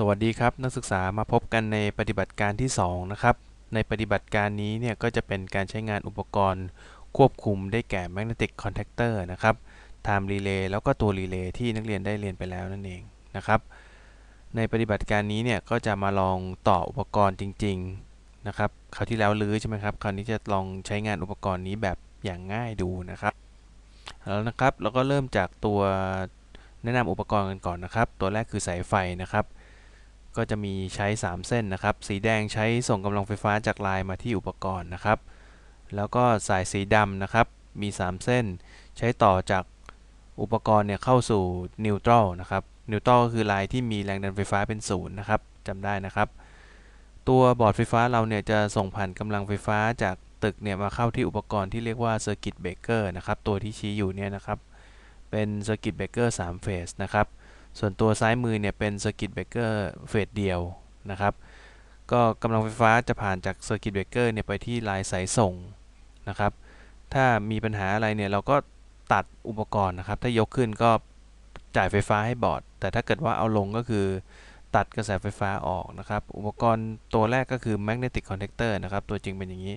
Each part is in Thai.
สวัสดีครับ นักศึกษามาพบกันในปฏิบัติการที่ 2 นะครับ ในปฏิบัติการนี้เนี่ยก็จะเป็นการใช้งานอุปกรณ์ ควบคุมได้แก่ magnetic contactor นะครับ time relay แล้วก็ตัว relay ที่นักเรียนได้เรียนไปแล้วนั่นเองนะครับ ในปฏิบัติการนี้เนี่ยก็จะมาลองต่ออุปกรณ์จริงๆนะครับคราวที่แล้วลื้อใช่ไหมครับคราวนี้จะลองใช้งานอุปกรณ์นี้แบบอย่างง่ายดูนะครับแล้วนะครับเราก็เริ่มจากตัวแนะนำอุปกรณ์กันก่อนนะครับ ตัวแรกคือสายไฟนะครับ ก็จะมีใช้ 3 เส้นนะครับ สีแดงใช้ส่งกำลังไฟฟ้าจากลายมาที่อุปกรณ์นะครับ แล้วก็สายสีดำนะครับ มี 3 เส้น ใช้ต่อจากอุปกรณ์เนี่ยเข้าสู่นิวตรัลนะครับ นิวตรัลก็คือลายที่มีแรงดันไฟฟ้าเป็นศูนย์นะครับจำได้นะครับ ตัวบอร์ดไฟฟ้าเราเนี่ยจะส่งผ่านกำลังไฟฟ้าจากตึกเนี่ยมาเข้าที่อุปกรณ์ที่เรียกว่าเซอร์กิตเบรกเกอร์นะครับ ตัวที่ชี้อยู่เนี่ยนะครับ เป็นเซอร์กิตเบรกเกอร์3เฟสนะครับ ส่วนตัวซ้ายมือเนี่ยเป็น Circuit Breaker เฟสเดียวนะครับ ก็กำลังไฟฟ้าจะผ่านจาก Circuit Breaker เนี่ยไปที่ลายสายส่งนะครับ ถ้ามีปัญหาอะไรเนี่ยเราก็ตัดอุปกรณ์นะครับ ถ้ายกขึ้นก็จ่ายไฟฟ้าให้บอร์ด แต่ถ้าเกิดว่าเอาลงก็คือตัดกระแสไฟฟ้าออกนะครับ อุปกรณ์ตัวแรกก็คือ magnetic contactor นะครับ ตัวจริงเป็นอย่างนี้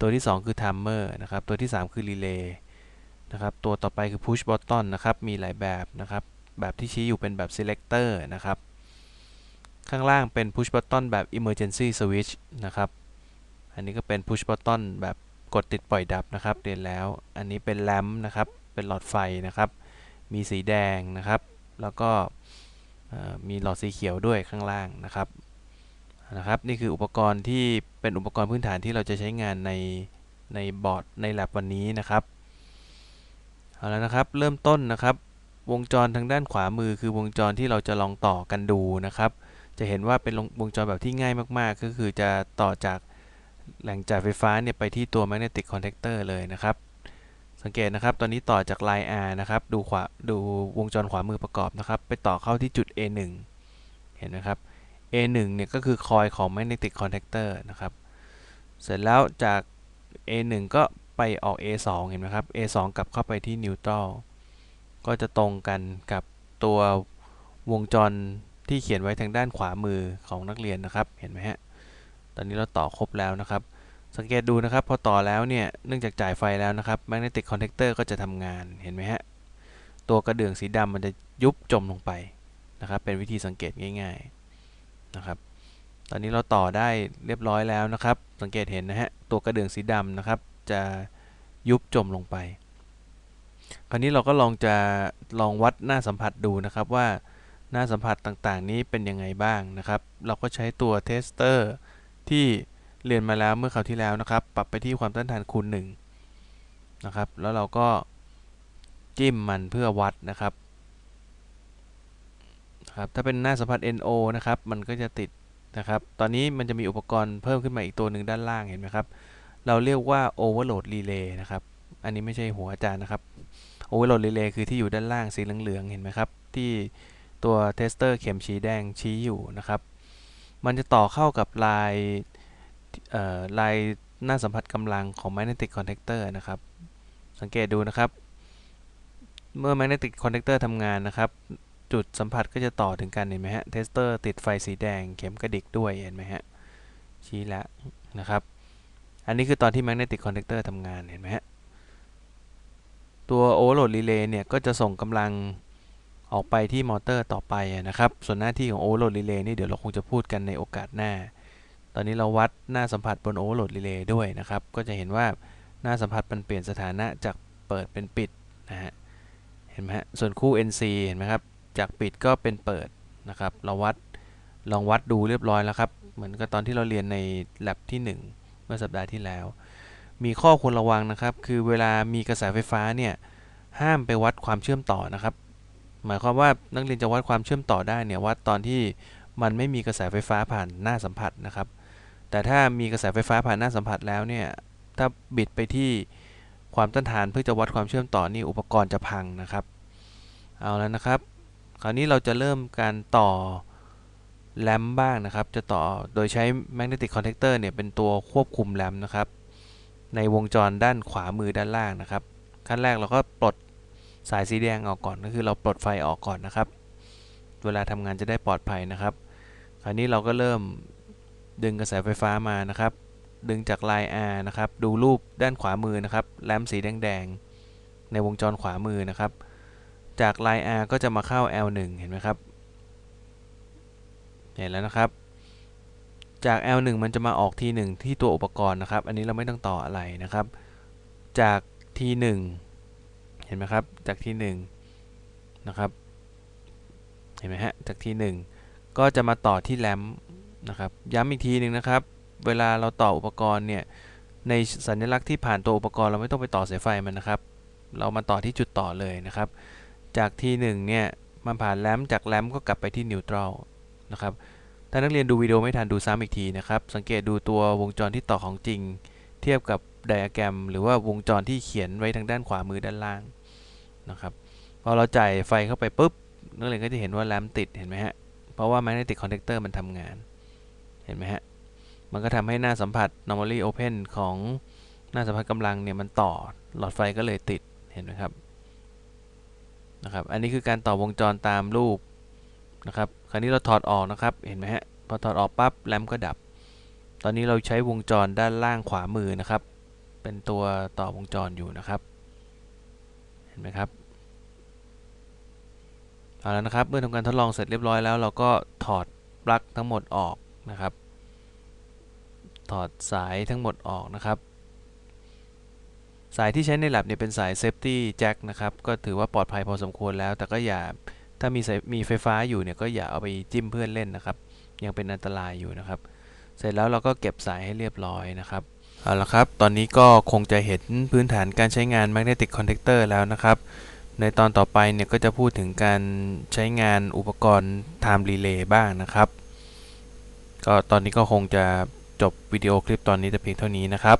ตัวที่ 2 คือ timer นะครับ ตัวที่ 3 คือ relay นะครับ ตัวต่อไปคือ push button นะครับ มีหลายแบบนะครับ แบบที่ชี้อยู่เป็นแบบ selector นะครับ ข้างล่างเป็น push button แบบ emergency switch นะครับ อันนี้ก็เป็น push button แบบกดติดปล่อยดับนะครับเรียนแล้ว อันนี้เป็นแลมนะครับ เป็นหลอดไฟนะครับ มีสีแดงนะครับ แล้วก็มีหลอดสีเขียวด้วยข้างล่างนะครับนะครับ นี่คืออุปกรณ์ที่เป็นอุปกรณ์พื้นฐานที่เราจะใช้งานในในบอร์ดใน lab วันนี้นะครับ เอาแล้วนะครับ เริ่มต้นนะครับ วงจรทางด้านขวามือคือวงจรที่เราจะลองต่อกันดูนะครับ จะเห็นว่าเป็นวงจรแบบที่ง่ายมากๆ ก็คือจะต่อจากแหล่งจ่ายไฟฟ้าเนี่ยไปที่ตัว magnetic contactor เลยนะครับ สังเกตนะครับ ตอนนี้ต่อจาก line R นะครับ ดูขวาดูวงจรขวามือประกอบนะครับ ไปต่อเข้าที่จุด A1 เห็นไหมครับ A1 เนี่ยก็คือคอยของ magnetic contactor นะครับ เสร็จแล้วจาก A1 ก็ไปออก A2 เห็นไหมครับ A2 กลับเข้าไปที่ neutral ก็จะตรงกันกับตัววงจรที่เขียนไว้ทางด้านขวามือของนักเรียนนะครับเห็นไหมฮะตอนนี้เราต่อครบแล้วนะครับ สังเกตดูนะครับพอต่อแล้วเนี่ยเนื่องจากจ่ายไฟแล้วนะครับ magnetic contactor ก็จะทำงานเห็นไหมฮะตัวกระเดื่องสีดำมันจะยุบจมลงไปนะครับ เป็นวิธีสังเกตง่ายๆนะครับ ตอนนี้เราต่อได้เรียบร้อยแล้วนะครับ สังเกตเห็นนะฮะตัวกระเดื่องสีดำนะครับ จะยุบจมลงไป คราวนี้เราก็ลองจะลองวัดหน้าสัมผัสดูนะครับว่าหน้าสัมผัสต่างๆ นี้เป็นยังไงบ้างนะครับ เราก็ใช้ตัวเทสเตอร์ที่เรียนมาแล้วเมื่อคราวที่แล้วนะครับ ปรับไปที่ความต้านทานคูณ1นะครับ แล้วเราก็จิ้มมันเพื่อวัดนะครับครับถ้าเป็นหน้าสัมผัส NO นะครับ มันก็จะติดนะครับ ตอนนี้มันจะมีอุปกรณ์เพิ่มขึ้นมาอีกตัวหนึ่งด้านล่างเห็นไหมครับ เราเรียกว่า Overload Relay นะครับ อันนี้ไม่ใช่หัวอาจารย์นะครับ โอเวอร์โหลดรีเลย์คือที่อยู่ด้านล่างสีเหลืองๆเห็นไหมครับ ที่ตัวเทสเตอร์เข็มชี้แดงชี้อยู่นะครับ มันจะต่อเข้ากับลายลายหน้าสัมผัสกำลังของ magnetic contactor นะครับ สังเกตดูนะครับ เมื่อ magnetic contactor ทำงานนะครับ จุดสัมผัสก็จะต่อถึงกันเห็นไหมฮะเทสเตอร์ติดไฟสีแดงเข็มกระดิกด้วยเห็นไหมฮะชี้แล้วนะครับ อันนี้คือตอนที่ magnetic contactor ทำงานเห็นไหมฮะ ตัว overload relay เนี่ยก็จะส่งกำลังออกไปที่มอเตอร์ต่อไปนะครับ ส่วนหน้าที่ของ overload relay นี่เดี๋ยวเราคงจะพูดกันในโอกาสหน้า ตอนนี้เราวัดหน้าสัมผัสบน overload relay ด้วยนะครับ ก็จะเห็นว่าหน้าสัมผัสมันเปลี่ยนสถานะจากเปิดเป็นปิดนะฮะ เห็นไหมฮะ ส่วนคู่ NC เห็นไหมครับ จากปิดก็เป็นเปิดนะครับ เราวัดลองวัดดูเรียบร้อยแล้วครับ เหมือนกับตอนที่เราเรียนใน lab ที่ 1 เมื่อสัปดาห์ที่แล้ว มีข้อควรระวังนะครับ คือเวลามีกระแสไฟฟ้าเนี่ยห้ามไปวัดความเชื่อมต่อนะครับ หมายความว่านักเรียนจะวัดความเชื่อมต่อได้เนี่ยวัดตอนที่มันไม่มีกระแสไฟฟ้าผ่านหน้าสัมผัสนะครับ แต่ถ้ามีกระแสไฟฟ้าผ่านหน้าสัมผัสแล้วเนี่ยถ้าบิดไปที่ความต้านทานเพื่อจะวัดความเชื่อมต่อนี่อุปกรณ์จะพังนะครับ เอาแล้วนะครับ คราวนี้เราจะเริ่มการต่อแลมบ้างนะครับ จะต่อโดยใช้ magnetic contactor เนี่ยเป็นตัวควบคุมแลมนะครับ ในวงจรด้านขวามือด้านล่างนะครับ ขั้นแรกเราก็ปลดสายสีแดงออกก่อนก็คือเราปลดไฟออกก่อนนะครับ เวลาทำงานจะได้ปลอดภัยนะครับ คราวนี้เราก็เริ่มดึงกระแสไฟฟ้ามานะครับ ดึงจากลน์ R นะครับ ดูรูปด้านขวามือนะครับ แลมสีแดงๆ ในวงจรขวามือนะครับ จากลน์ R ก็จะมาเข้า L1 เห็นไหมครับ เห็นแล้วนะครับ จาก L1 มันจะมาออก T1 ที่ตัวอุปกรณ์นะครับ อันนี้เราไม่ต้องต่ออะไรนะครับ จาก T1 เห็นไหมครับ จาก T1 นะครับ เห็นไหมฮะ จาก T1 ก็จะมาต่อที่แลมนะครับ ย้ำอีกทีหนึ่งนะครับ เวลาเราต่ออุปกรณ์เนี่ย ในสัญลักษณ์ที่ผ่านตัวอุปกรณ์เราไม่ต้องไปต่อสายไฟมันนะครับ เรามาต่อที่จุดต่อเลยนะครับ จาก T1 เนี่ย มันผ่านแลมจากแลมก็กลับไปที่นิวตรัลนะครับ ถ้านักเรียนดูวิดีโอไม่ทันดูซ้ำอีกทีนะครับ สังเกตดูตัววงจรที่ต่อของจริง เทียบกับไดอะแกรม หรือว่าวงจรที่เขียนไว้ทางด้านขวามือด้านล่างนะครับพอเราจ่ายไฟเข้าไปปุ๊บนักเรียนก็จะเห็นว่าแลมติดเห็นไหมฮะเพราะว่า magnetic contactor มันทำงาน เห็นไหมฮะมันก็ทำให้หน้าสัมผัส normally open ของหน้าสัมผัสกำลังเนี่ยมันต่อหลอดไฟก็เลยติดเห็นไหมครับนะครับ อันนี้คือการต่อวงจรตามรูปนะครับ ราวนี้เราถอดออกนะครับ เห็นไหมฮะ พอถอดออกปั๊บแลมก็ดับ ตอนนี้เราใช้วงจรด้านล่างขวามือนะครับ เป็นตัวต่อวงจรอยู่นะครับ เห็นไหมครับ เอาแล้วนะครับ เมื่อทำการทดลองเสร็จเรียบร้อยแล้ว เราก็ถอดปลั๊กทั้งหมดออกนะครับ ถอดสายทั้งหมดออกนะครับ สายที่ใช้ใน lab เนี่ยเป็นสาย safety jack นะครับ ก็ถือว่าปลอดภัยพอสมควรแล้ว แต่ก็อย่า ถ้ามีสายมีไฟฟ้าอยู่เนี่ยก็อย่าเอาไปจิ้มเพื่อนเล่นนะครับ ยังเป็นอันตรายอยู่นะครับ เสร็จแล้วเราก็เก็บสายให้เรียบร้อยนะครับเอาละครับ ตอนนี้ก็คงจะเห็นพื้นฐานการใช้งาน magnetic contactor แล้วนะครับ ในตอนต่อไปเนี่ยก็จะพูดถึงการใช้งานอุปกรณ์ time relay บ้างนะครับ ก็ตอนนี้ก็คงจะจบวิดีโอคลิปตอนนี้แต่เพียงเท่านี้นะครับ